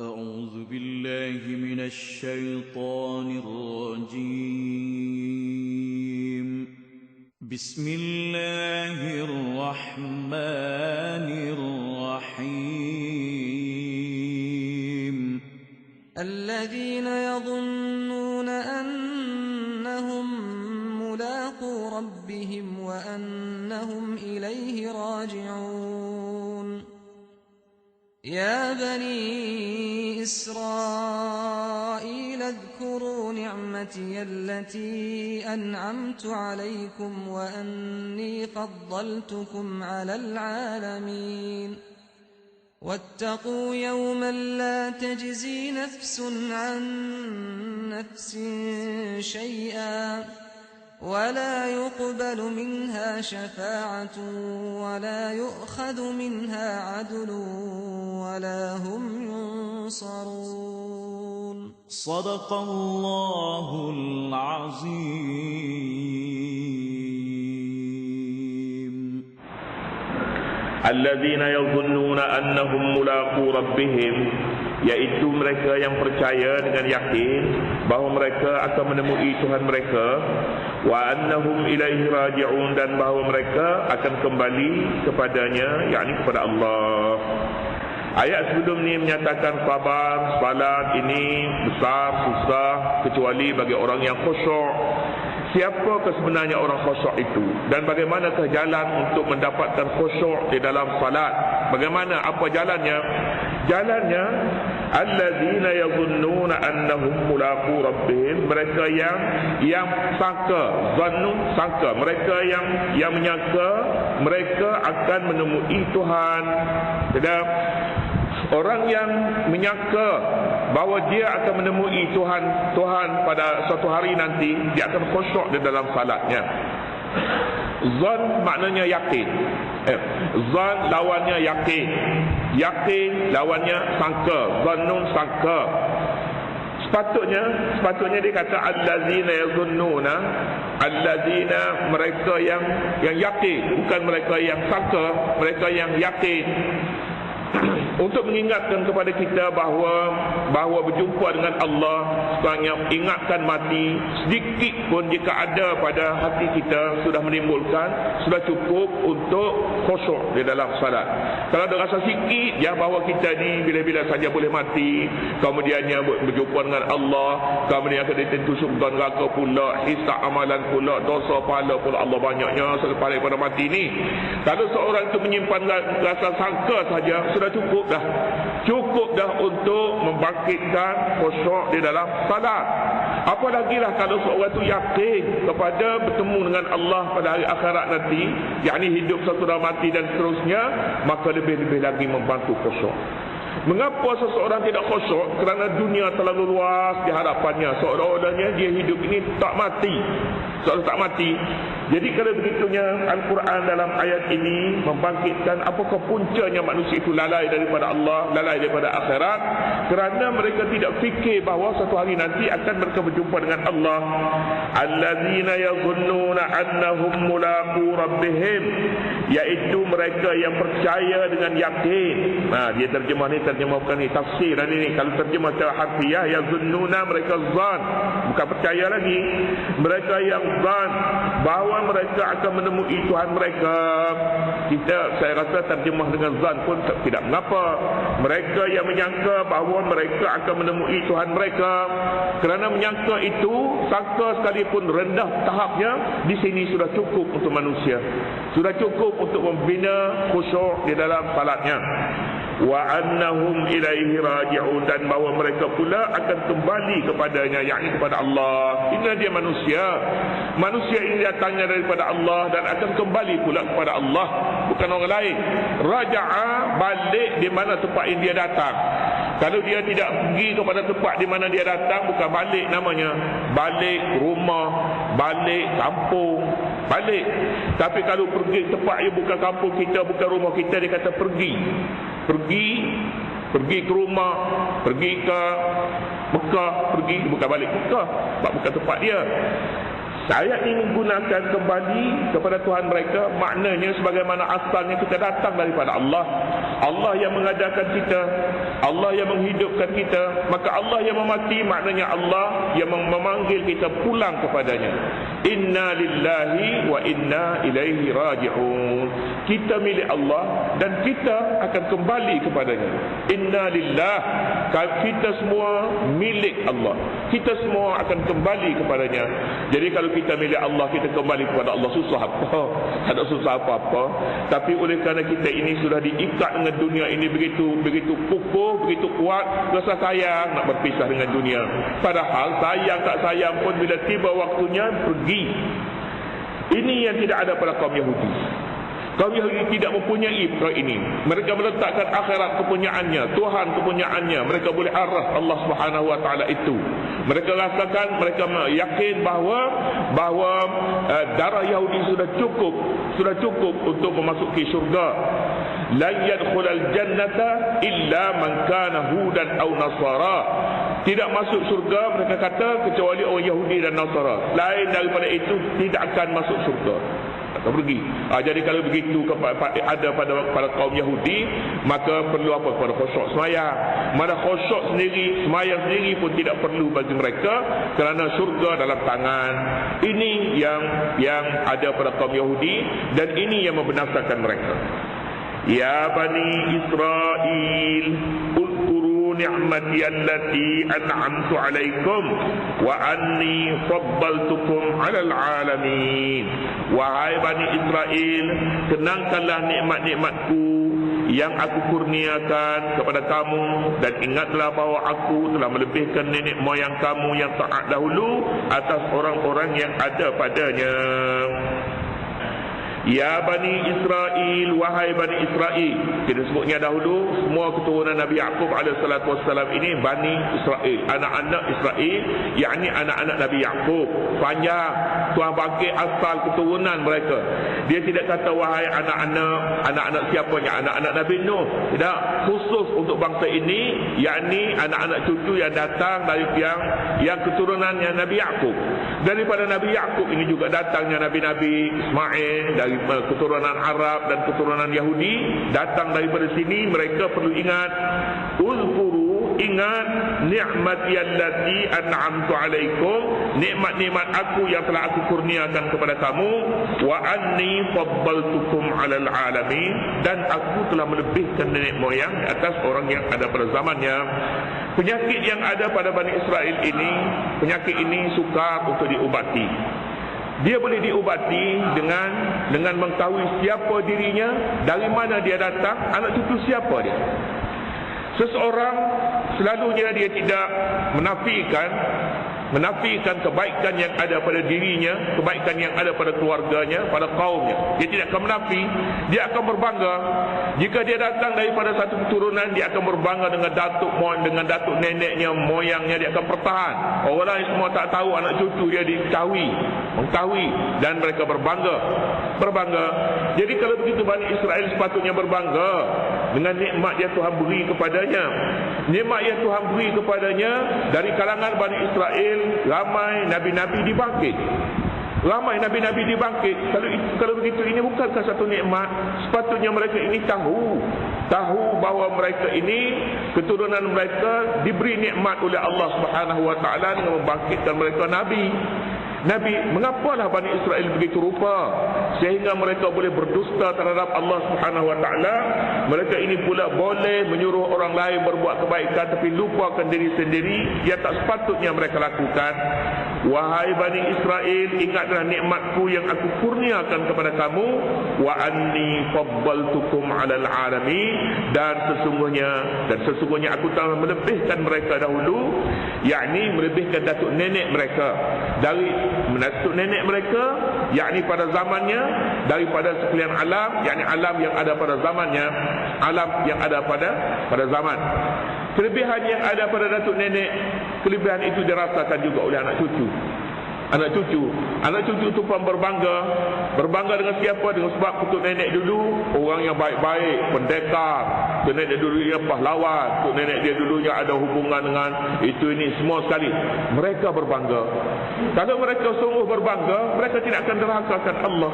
أعوذ بالله من الشيطان الرجيم. بسم الله الرحمن الرحيم. الذين يظنون أنهم ملاقو ربهم وأنهم إليه راجعون. يا بني إسرائيل اذكروا نعمتي التي أنعمت عليكم وأني فضلتكم على العالمين. واتقوا يوما لا تجزي نفس عن نفس شيئا. ولا يقبل منها شفاعة ولا يؤخذ منها عدل ولا هم ينصرون. صدق الله العظيم. الذين يظنون أنهم ملاقو ربهم yaitu mereka yang percaya dengan yakin bahawa mereka akan menemui Tuhan mereka. Wa annahum ilaihi raji'un dan bahawa mereka akan kembali kepadanya yakni kepada Allah Ayat sebelum ni menyatakan sabar, salat ini besar, susah kecuali bagi orang yang khusyuk Siapakah sebenarnya orang khusyuk itu dan bagaimanakah jalan untuk mendapatkan khusyuk di dalam salat? Bagaimana apa jalannya? Jalannya allazina yazunnuna annahum mulaqu rabbihim. Mereka yang yang sangka zannu sangka. Mereka yang yang menyangka mereka akan menemui Tuhan. Dan orang yang menyangka bahawa dia akan menemui Tuhan Tuhan pada suatu hari nanti dia akan khusyuk di dalam salatnya. Zan maknanya yakin. Eh, zan lawannya yakin yakin lawannya sangka zannun sangka. Sepatutnya sepatutnya dia kata allazina yazunnuna allazina mereka yang yang yakin. Bukan mereka yang sangka mereka yang yakin untuk mengingatkan kepada kita bahawa bahawa berjumpa dengan Allah sebenarnya ingatkan mati sedikit pun jika ada pada hati kita sudah menimbulkan sudah cukup untuk khusyuk di dalam salat. Kalau ada rasa sikit ya bahawa kita ni bila-bila saja boleh mati kemudiannya berjumpa dengan Allah kemudian akan ditentu surga neraka pula hisab amalan pula dosa pahala pula Allah banyaknya selepas daripada mati ni. Kalau seorang itu menyimpan rasa sangka saja sudah cukup dah cukup dah untuk membangkitkan khusyuk di dalam salat apalagi lah kalau seorang itu yakin kepada bertemu dengan Allah pada hari akhirat nanti yakni hidup sesudah mati dan seterusnya maka lebih-lebih lagi membantu khusyuk Mengapa seseorang tidak khusyuk? Kerana dunia terlalu luas di hadapannya. Seolah-olahnya dia hidup ini tak mati. Seolah tak mati. Jadi kalau begitunya Al-Quran dalam ayat ini membangkitkan apakah puncanya manusia itu lalai daripada Allah, lalai daripada akhirat. Kerana mereka tidak fikir bahawa satu hari nanti akan mereka berjumpa dengan Allah. Allazina yazunnuna annahum mulaqu rabbihim. Iaitu mereka yang percaya dengan yakin. Nah, dia terjemah ni terjemah bukan ni tafsir dan ini kalau terjemah secara harfiah ya zunnuna mereka zan bukan percaya lagi mereka yang zan bahawa mereka akan menemui Tuhan mereka. Kita saya rasa terjemah dengan zan pun tidak mengapa. Mereka yang menyangka bahawa mereka akan menemui Tuhan mereka. Kerana menyangka itu sangka sekalipun rendah tahapnya di sini sudah cukup untuk manusia. Sudah cukup untuk membina khusyuk di dalam salatnya wa annahum ilaihi raji'un. Dan bahawa mereka pula akan kembali kepadanya yakni kepada Allah. Ini dia manusia. Manusia ini datangnya daripada Allah dan akan kembali pula kepada Allah. Bukan orang lain. Raja'a balik di mana tempat yang dia datang. Kalau dia tidak pergi kepada tempat di mana dia datang bukan balik namanya. Balik rumah balik kampung balik. Tapi kalau pergi tempat yang bukan kampung kita bukan rumah kita dia kata pergi pergi pergi ke rumah pergi ke Mekah pergi bukan balik Mekah sebab bukan tempat dia. Ayat ini menggunakan kembali kepada Tuhan mereka Maknanya sebagaimana asalnya kita datang daripada Allah. Allah yang mengajarkan kita Allah yang menghidupkan kita maka Allah yang memati maknanya Allah yang memanggil kita pulang kepadanya. Inna lillahi wa inna ilaihi raji'un kita milik Allah dan kita akan kembali kepadanya. Inna lillah. Kita semua milik Allah. Kita semua akan kembali kepadanya. Jadi kalau kita milik Allah kita kembali kepada Allah. Susah apa? Tak ada susah apa-apa. Tapi oleh kerana kita ini sudah diikat dengan dunia ini begitu begitu kukuh begitu kuat rasa sayang nak berpisah dengan dunia. Padahal sayang tak sayang pun bila tiba waktunya pergi. Ini yang tidak ada pada kaum Yahudi Kaum Yahudi tidak mempunyai perkara ini. Mereka meletakkan akhirat kepunyaannya, Tuhan kepunyaannya. Mereka boleh arah Allah Subhanahu Wa Taala itu. Mereka rasakan, mereka yakin bahawa bahawa uh, darah Yahudi sudah cukup, sudah cukup untuk memasuki syurga. La yadkhulul jannata illa man kana hudan aw nasara. Tidak masuk surga mereka kata kecuali orang Yahudi dan Nasara. Lain daripada itu tidak akan masuk surga atau pergi. Ha, jadi kalau begitu ada pada pada kaum Yahudi, maka perlu apa? Pada khusyuk semayang. Mana khusyuk sendiri, semayang sendiri pun tidak perlu bagi mereka kerana surga dalam tangan. Ini yang yang ada pada kaum Yahudi dan ini yang membinasakan mereka. Ya Bani Israel, ni'mati allati an'amtu alaikum wa anni faddaltukum 'alal 'alamin. Wahai bani israil kenangkanlah nikmat-nikmatku yang aku kurniakan kepada kamu dan ingatlah bahwa aku telah melebihkan nenek moyang kamu yang taat dahulu atas orang-orang yang ada padanya. Ya Bani Israel, wahai Bani Israel. Kita sebutnya dahulu, semua keturunan Nabi Yaakob AS ini Bani Israel. Anak-anak Israel, yakni anak-anak Nabi Yaakob. Panjang, Tuhan pakai asal keturunan mereka. Dia tidak kata wahai anak-anak, anak-anak siapanya, anak-anak Nabi Nuh. Tidak, khusus untuk bangsa ini, yakni anak-anak cucu yang datang dari yang, yang keturunannya Nabi Yaakob. Daripada Nabi Yaakob ini juga datangnya Nabi-Nabi Ismail, dari dari keturunan Arab dan keturunan Yahudi datang daripada sini mereka perlu ingat uzkuru ingat nikmati allati an'amtu alaikum nikmat-nikmat aku yang telah aku kurniakan kepada kamu wa anni faddaltukum 'alal alamin dan aku telah melebihkan nenek moyang atas orang yang ada pada zamannya. Penyakit yang ada pada Bani Israel ini penyakit ini sukar untuk diubati dia boleh diubati dengan dengan mengetahui siapa dirinya, dari mana dia datang, anak cucu siapa dia. Seseorang selalunya dia tidak menafikan menafikan kebaikan yang ada pada dirinya, kebaikan yang ada pada keluarganya, pada kaumnya. Dia tidak akan menafi, dia akan berbangga. Jika dia datang daripada satu keturunan, dia akan berbangga dengan datuk moyang, dengan datuk neneknya, moyangnya, dia akan pertahan. Orang lain semua tak tahu anak cucu dia diketahui, mengetahui dan mereka berbangga. Berbangga. Jadi kalau begitu Bani Israel sepatutnya berbangga dengan nikmat yang Tuhan beri kepadanya. Nikmat yang Tuhan beri kepadanya dari kalangan Bani Israel ramai nabi-nabi dibangkit. Ramai nabi-nabi dibangkit. Kalau kalau begitu ini bukankah satu nikmat? Sepatutnya mereka ini tahu, tahu bahawa mereka ini keturunan mereka diberi nikmat oleh Allah Subhanahu Wa Taala dengan membangkitkan mereka nabi. Nabi, mengapalah Bani Israel begitu rupa sehingga mereka boleh berdusta terhadap Allah Subhanahu wa taala? Mereka ini pula boleh menyuruh orang lain berbuat kebaikan tapi lupakan diri sendiri yang tak sepatutnya mereka lakukan. Wahai Bani Israel, ingatlah nikmatku yang aku kurniakan kepada kamu. Wa anni faddaltukum 'alal alamin. Dan sesungguhnya dan sesungguhnya aku telah melebihkan mereka dahulu. Yakni melebihkan datuk nenek mereka. Dari menasuk nenek mereka yakni pada zamannya. Daripada sekalian alam yakni alam yang ada pada zamannya. Alam yang ada pada pada zaman kelebihan yang ada pada datuk nenek kelebihan itu dirasakan juga oleh anak cucu. Anak cucu. Anak cucu itu pun berbangga. Berbangga dengan siapa? Dengan sebab kutuk nenek dulu orang yang baik-baik pendekar. Kutuk nenek dulu yang pahlawan. Kutuk nenek dia dulu yang ada hubungan dengan itu ini semua sekali. Mereka berbangga. Kalau mereka sungguh berbangga mereka tidak akan derhakakan Allah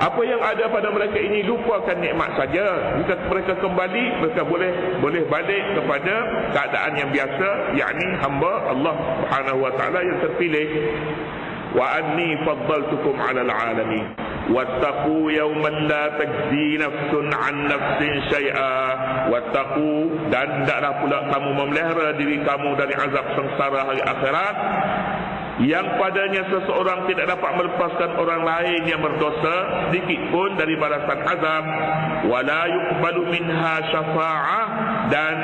Apa yang ada pada mereka ini lupakan nikmat saja. Jika mereka kembali, mereka boleh boleh balik kepada keadaan yang biasa, yakni hamba Allah Subhanahu wa taala yang terpilih. Wa anni faddaltukum 'alal 'alamin. Wattaqu yawman la tajzi nafsun 'an nafsin syai'a. Wattaqu dan hendaklah pula kamu memelihara diri kamu dari azab sengsara hari akhirat yang padanya seseorang tidak dapat melepaskan orang lain yang berdosa sedikit pun dari balasan azab. Wala yuqbalu minha syafa'ah. Dan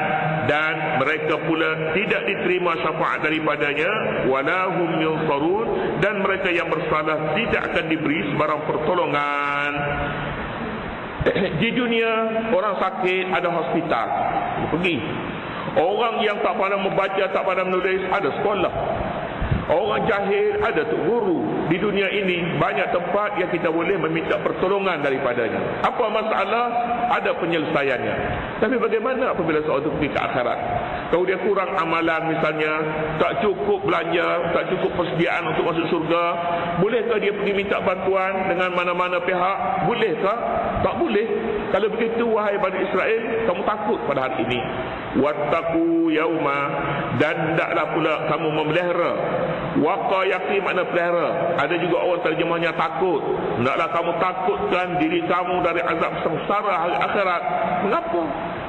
dan mereka pula tidak diterima syafaat daripadanya. Wala hum yunsarun. Dan mereka yang bersalah tidak akan diberi sebarang pertolongan. Di dunia orang sakit ada hospital. Pergi. Orang yang tak pandai membaca tak pandai menulis ada sekolah Orang jahil ada tu guru Di dunia ini banyak tempat yang kita boleh meminta pertolongan daripadanya Apa masalah? Ada penyelesaiannya Tapi bagaimana apabila seorang itu pergi ke akhirat? Kalau dia kurang amalan misalnya Tak cukup belanja Tak cukup persediaan untuk masuk surga Bolehkah dia pergi minta bantuan dengan mana-mana pihak? Bolehkah? Tak boleh Kalau begitu wahai Bani Israel Kamu takut pada hari ini Wattaku yauma Dan taklah pula kamu memelihara Waqa yakin makna pelihara. Ada juga orang terjemahnya takut. Hendaklah kamu takutkan diri kamu dari azab sengsara hari akhirat. Mengapa?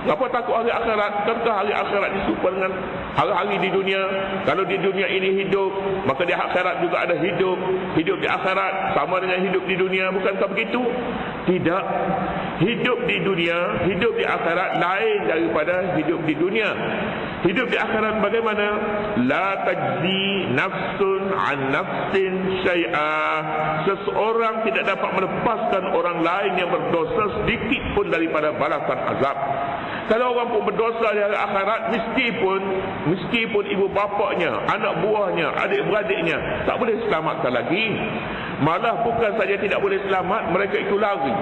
Mengapa takut hari akhirat? Kerana hari akhirat disumpah dengan hari-hari di dunia? Kalau di dunia ini hidup Maka di akhirat juga ada hidup. Hidup di akhirat sama dengan hidup di dunia. Bukankah begitu? Tidak. Hidup di dunia, hidup di akhirat lain daripada hidup di dunia Hidup di akhirat bagaimana? La tajzi nafsun an nafsin syai'a. Seseorang tidak dapat melepaskan orang lain yang berdosa sedikit pun daripada balasan azab. Kalau orang pun berdosa di akhirat, mesti pun, mesti pun ibu bapaknya, anak buahnya, adik-beradiknya tak boleh selamatkan lagi. Malah bukan saja tidak boleh selamat, mereka itu lari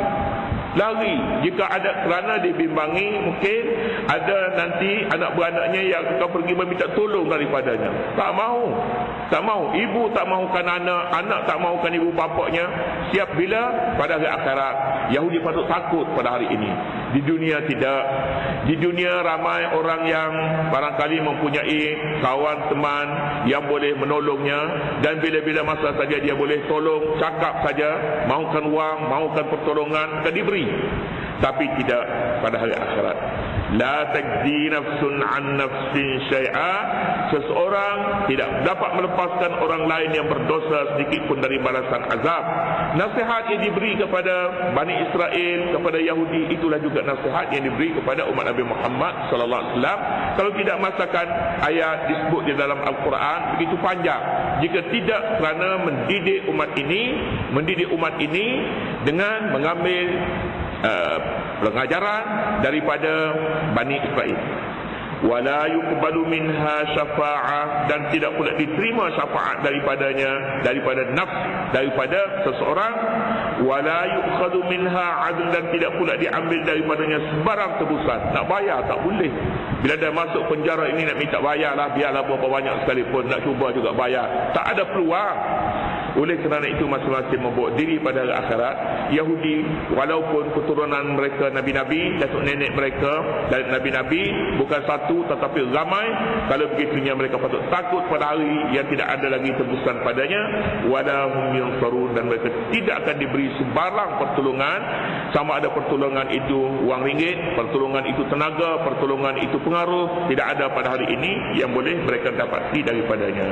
lari. Jika ada kerana dibimbangi mungkin ada nanti anak beranaknya yang akan pergi meminta tolong daripadanya. Tak mahu. Tak mahu. Ibu tak mahukan anak anak tak mahukan ibu bapaknya siap bila? Pada hari akhirat. Yahudi patut takut pada hari ini. Di dunia tidak di dunia ramai orang yang barangkali mempunyai kawan teman yang boleh menolongnya. Dan bila-bila masa saja dia boleh tolong cakap saja mahukan wang mahukan pertolongan akan diberi. Tapi tidak pada hari akhirat. La tajzi nafsun an nafsin syai'a. Seseorang tidak dapat melepaskan orang lain yang berdosa sedikit pun dari balasan azab nasihat yang diberi kepada Bani Israel kepada Yahudi itulah juga nasihat yang diberi kepada umat Nabi Muhammad sallallahu alaihi wasallam. Kalau tidak masakan ayat disebut di dalam al-Quran begitu panjang. Jika tidak kerana mendidik umat ini mendidik umat ini dengan mengambil uh, pengajaran daripada Bani Israel wala yuqbalu minha syafa'ah dan tidak pula diterima syafaat daripadanya daripada nafs daripada seseorang. Wala yukhadu minha adl. Dan tidak pula diambil daripadanya sebarang tebusan. Nak bayar tak boleh. Bila dah masuk penjara ini nak minta bayarlah biarlah berapa banyak sekalipun. Nak cuba juga bayar. Tak ada peluang oleh kerana itu masing-masing membawa diri pada akhirat. Yahudi walaupun keturunan mereka Nabi-Nabi Datuk nenek mereka dan Nabi-Nabi bukan satu tetapi ramai. Kalau begitunya mereka patut takut pada hari yang tidak ada lagi tebusan padanya. Wadahum yunsarun dan mereka tidak akan diberi sebarang pertolongan. Sama ada pertolongan itu wang ringgit pertolongan itu tenaga pertolongan itu pengaruh. Tidak ada pada hari ini yang boleh mereka dapati daripadanya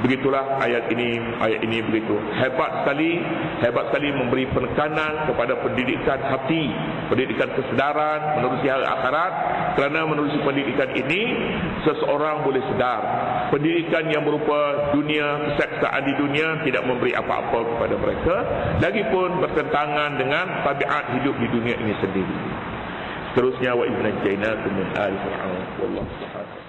Begitulah ayat ini ayat ini begitu. Hebat sekali hebat sekali memberi penekanan kepada pendidikan hati pendidikan kesedaran menerusi hal akhirat. Kerana menerusi pendidikan ini seseorang boleh sedar. Pendidikan yang berupa dunia keseksaan di dunia tidak memberi apa-apa kepada mereka. Lagipun bertentangan dengan tabiat hidup di dunia ini sendiri. Terusnya wa ibn jaina min al-fir'aun wallahu subhanahu